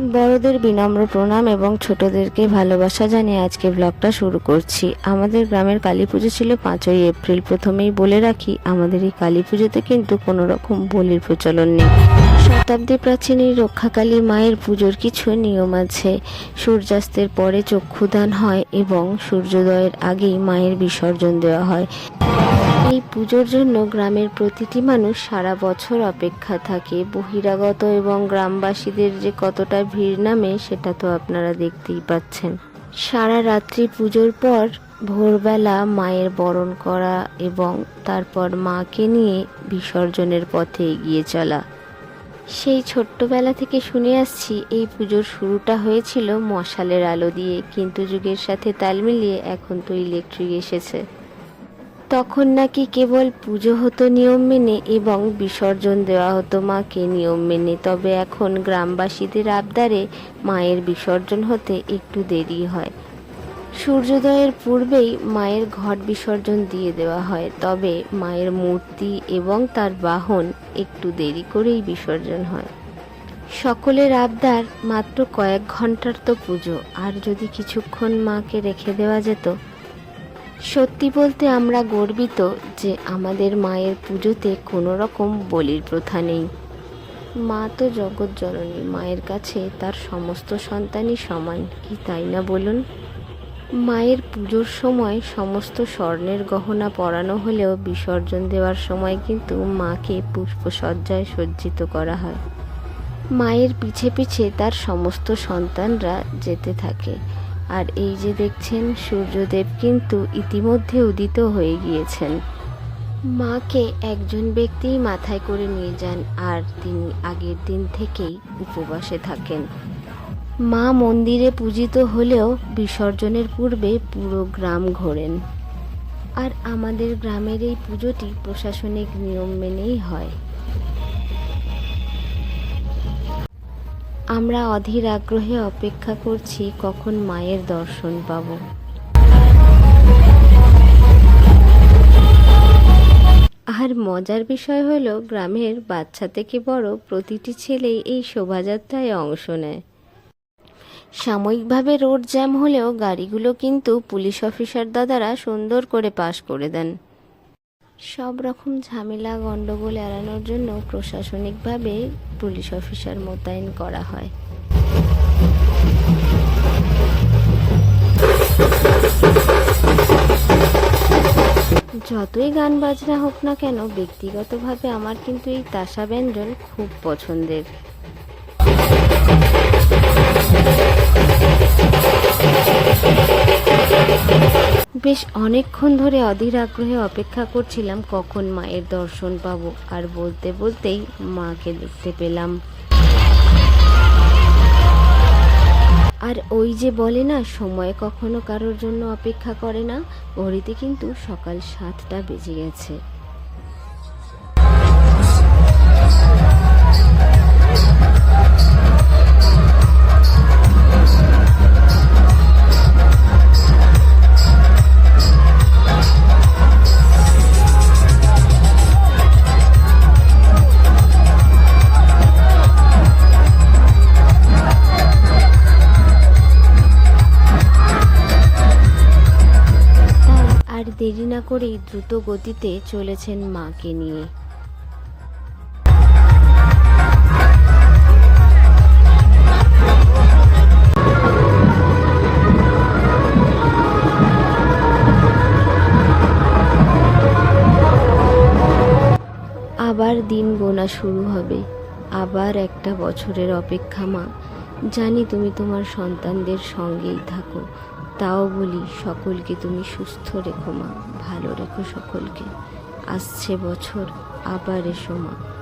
বড়দের বিনম্র প্রণাম এবং ছোটদেরকে ভালোবাসা জানিয়ে আজকে ব্লগটা শুরু করছি। আমাদের গ্রামের কালী পুজো ছিল পাঁচই এপ্রিল। প্রথমেই বলে রাখি, আমাদের এই কালী পুজোতে কিন্তু কোনো রকম বলির প্রচলন নেই। শতাব্দী প্রাচীন এই রক্ষাকালী মায়ের পুজোর কিছু নিয়ম আছে। সূর্যাস্তের পরে চক্ষুদান হয় এবং সূর্যোদয়ের আগেই মায়ের বিসর্জন দেওয়া হয়। এই পুজোর জন্য গ্রামের প্রতিটি মানুষ সারা বছর অপেক্ষা থাকে। বহিরাগত এবং গ্রামবাসীদের যে কতটা ভিড় নামে, সেটা তো আপনারা দেখতেই পাচ্ছেন। সারা রাত্রি পুজোর পর ভোরবেলা মায়ের বরণ করা এবং তারপর মাকে নিয়ে বিসর্জনের পথে এগিয়ে চলা। সেই ছোট্টবেলা থেকে শুনে আসছি, এই পুজোর শুরুটা হয়েছিল মশালের আলো দিয়ে, কিন্তু যুগের সাথে তাল মিলিয়ে এখন তো ইলেকট্রিক এসেছে। তখন নাকি কেবল পুজো হতো নিয়ম মেনে এবং বিসর্জন দেওয়া হতো মাকে নিয়ম মেনে। তবে এখন গ্রামবাসীদের আবদারে মায়ের বিসর্জন হতে একটু দেরি হয়। সূর্যোদয়ের পূর্বেই মায়ের ঘট বিসর্জন দিয়ে দেওয়া হয়। তবে মায়ের মূর্তি এবং তার বাহন একটু দেরি করেই বিসর্জন হয়। সকলের আবদার মাত্র কয়েক ঘণ্টার তো পুজো। আর যদি কিছুক্ষণ মাকে রেখে দেওয়া যেত সত্যি বলতে আমরা গর্বিত যে আমাদের মায়ের পুজোতে কোনো রকম বলির প্রথা নেই। মা তো জগৎ জননী মায়ের কাছে তার সমস্ত সন্তানই সমান, কি তাই না বলুন? মায়ের পুজোর সময় সমস্ত স্বর্ণের গহনা পরানো হলেও বিসর্জন দেওয়ার সময় কিন্তু মাকে পুষ্পসজ্জায় সজ্জিত করা হয়। মায়ের পিছে পিছে তার সমস্ত সন্তানরা যেতে থাকে। আর এই যে দেখছেন, সূর্যদেব কিন্তু ইতিমধ্যে উদিত হয়ে গিয়েছেন। মাকে একজন ব্যক্তিই মাথায় করে নিয়ে যান আর তিনি আগের দিন থেকেই উপবাসে থাকেন। মা মন্দিরে পূজিত হলেও বিসর্জনের পূর্বে পুরো গ্রাম ঘোরেন। আর আমাদের গ্রামের এই পুজোটি প্রশাসনিক নিয়ম মেনেই হয়। আমরা অধীর আগ্রহে অপেক্ষা করছি কখন মায়ের দর্শন পাব। আর মজার বিষয় হলো, গ্রামের বাচ্চা থেকে বড় প্রতিটি ছেলেই এই শোভাযাত্রায় অংশ নেয়। সাময়িকভাবে রোড জ্যাম হলেও গাড়িগুলো কিন্তু পুলিশ অফিসার দাদারা সুন্দর করে পাশ করে দেন। সব রকম ঝামেলা গণ্ডগোল এড়ানোর জন্য প্রশাসনিকভাবে পুলিশ অফিসার মোতায়েন করা হয়। যতই গান বাজনা হোক না কেন, ব্যক্তিগতভাবে আমার কিন্তু এই তাসা ব্যঞ্জন খুব পছন্দের। বেশ অনেকক্ষণ ধরে অধীর আগ্রহে অপেক্ষা করছিলাম কখন মায়ের দর্শন পাবো, আর বলতে বলতেই মাকে দেখতে পেলাম। আর ওই যে বলে না, সময় কখনো কারোর জন্য অপেক্ষা করে না, ঘড়িতে কিন্তু সকাল সাতটা বেজে গেছে। দেরি না করেই দ্রুত গতিতে চলেছেন মাকে নিয়ে। আবার দিন গোনা শুরু হবে। আবার একটা বছরের অপেক্ষা মা। জানি তুমি তোমার সন্তানদের সঙ্গেই থাকো। তাও বলি সকলকে তুমি সুস্থ রেখো মা, ভালো রেখো সকলকে। আসছে বছর, আবার এসো মা।